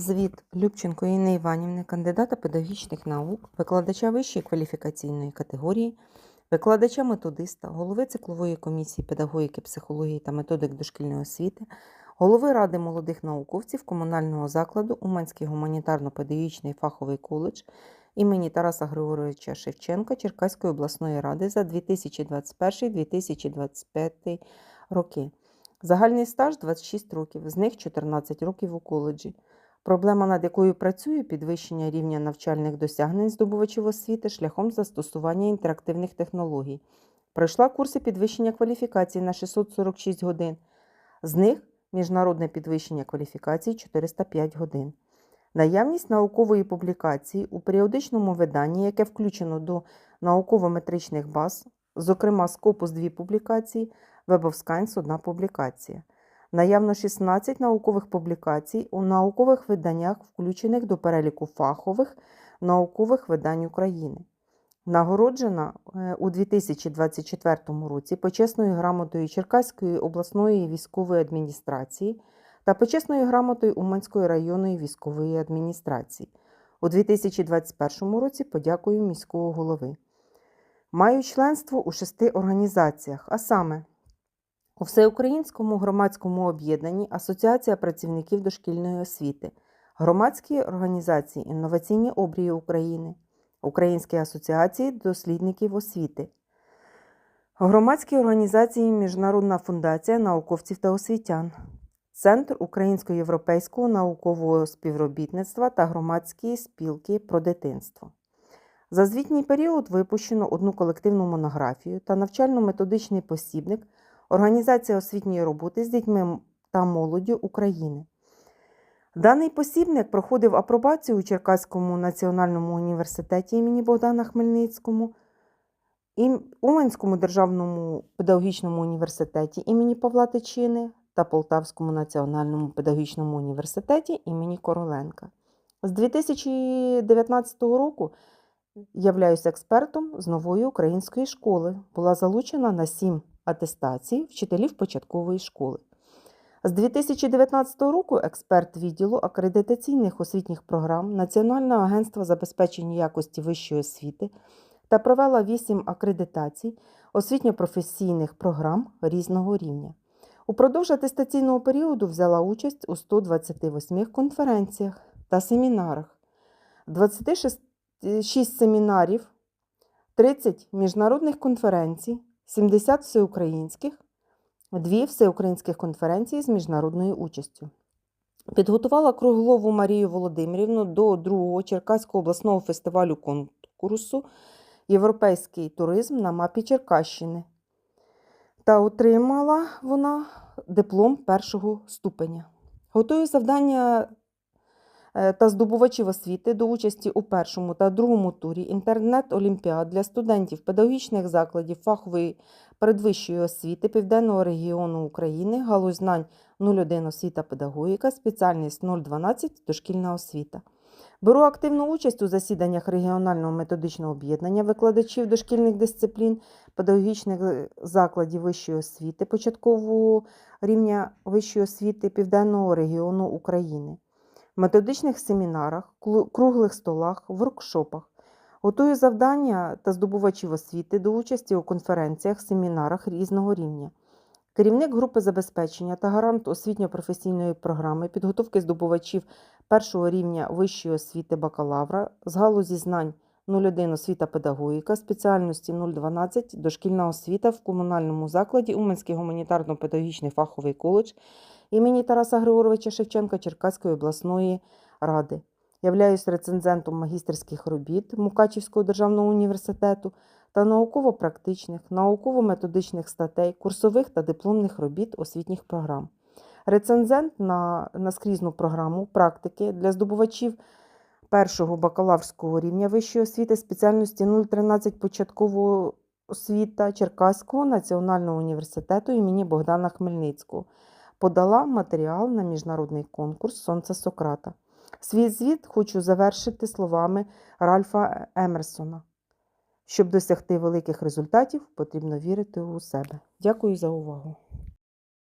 Звіт Любченко Інни Іванівни, кандидата педагогічних наук, викладача вищої кваліфікаційної категорії, викладача методиста, голови циклової комісії педагогіки, психології та методик дошкільної освіти, голови Ради молодих науковців комунального закладу Уманський гуманітарно-педагогічний фаховий коледж імені Тараса Григоровича Шевченка Черкаської обласної ради за 2021-2025 роки. Загальний стаж 26 років, з них 14 років у коледжі. Проблема, над якою працюю, підвищення рівня навчальних досягнень здобувачів освіти шляхом застосування інтерактивних технологій. Пройшла курси підвищення кваліфікації на 646 годин. З них міжнародне підвищення кваліфікації 405 годин. Наявність наукової публікації у періодичному виданні, яке включено до науково-метричних баз, зокрема Scopus 2 публікації, Web of Science 1 публікація. Наявно 16 наукових публікацій у наукових виданнях, включених до переліку фахових наукових видань України. Нагороджена е, у 2024 році почесною грамотою Черкаської обласної військової адміністрації та почесною грамотою Уманської районної військової адміністрації. У 2021 році подякую міського голови. Маю членство у шести організаціях, а саме у Всеукраїнському громадському об'єднанні Асоціація працівників дошкільної освіти, громадській організації Інноваційні обрії України, Українській асоціації дослідників освіти, громадській організації Міжнародна фундація науковців та освітян, Центр Українсько-Європейського наукового співробітництва та громадські спілки про дитинство. За звітній період випущено одну колективну монографію та навчально-методичний посібник Організація освітньої роботи з дітьми та молоддю України. Даний посібник проходив апробацію у Черкаському національному університеті імені Богдана Хмельницькому, Уманському державному педагогічному університеті імені Павла Тичини та Полтавському національному педагогічному університеті імені Короленка. З 2019 року являюсь експертом з нової української школи. Була залучена на 7 атестацій вчителів початкової школи. З 2019 року експерт відділу акредитаційних освітніх програм Національного агентства забезпечення якості вищої освіти та провела 8 акредитацій освітньо-професійних програм різного рівня. Упродовж атестаційного періоду взяла участь у 128 конференціях та семінарах, 26 семінарів, 30 міжнародних конференцій, 70 всеукраїнських, дві всеукраїнських конференції з міжнародною участю. Підготувала Круглову Марію Володимирівну до другого Черкаського обласного фестивалю конкурсу Європейський туризм на мапі Черкащини та отримала вона диплом першого ступеня. Готую завдання та здобувачів освіти до участі у першому та другому турі інтернет-олімпіад для студентів педагогічних закладів фахової передвищої освіти Південного регіону України, галузь знань 01 освіта педагогіка, спеціальність 012 дошкільна освіта. Беру активну участь у засіданнях регіонального методичного об'єднання викладачів дошкільних дисциплін, педагогічних е, закладів вищої освіти, початкового рівня вищої освіти Південного регіону України, методичних семінарах, круглих столах, воркшопах. Готую завдання та здобувачів освіти до участі у конференціях, семінарах різного рівня. Керівник групи забезпечення та гарант освітньо-професійної програми підготовки здобувачів першого рівня вищої освіти бакалавра з галузі знань 01 освіта педагогіка, спеціальності 012 дошкільна освіта в комунальному закладі Уманський гуманітарно-педагогічний фаховий коледж імені Тараса Григоровича Шевченка Черкаської обласної ради. Являюсь рецензентом магістерських робіт Мукачівського державного університету та науково-практичних, науково-методичних статей, курсових та дипломних робіт освітніх програм. Рецензент на наскрізну програму практики для здобувачів першого бакалаврського рівня вищої освіти спеціальності 013 початкового освіта Черкаського національного університету імені Богдана Хмельницького. Подала матеріал на міжнародний конкурс Сонце Сократа. Свій звіт хочу завершити словами Ральфа Емерсона. Щоб досягти великих результатів, потрібно вірити у себе. Дякую за увагу!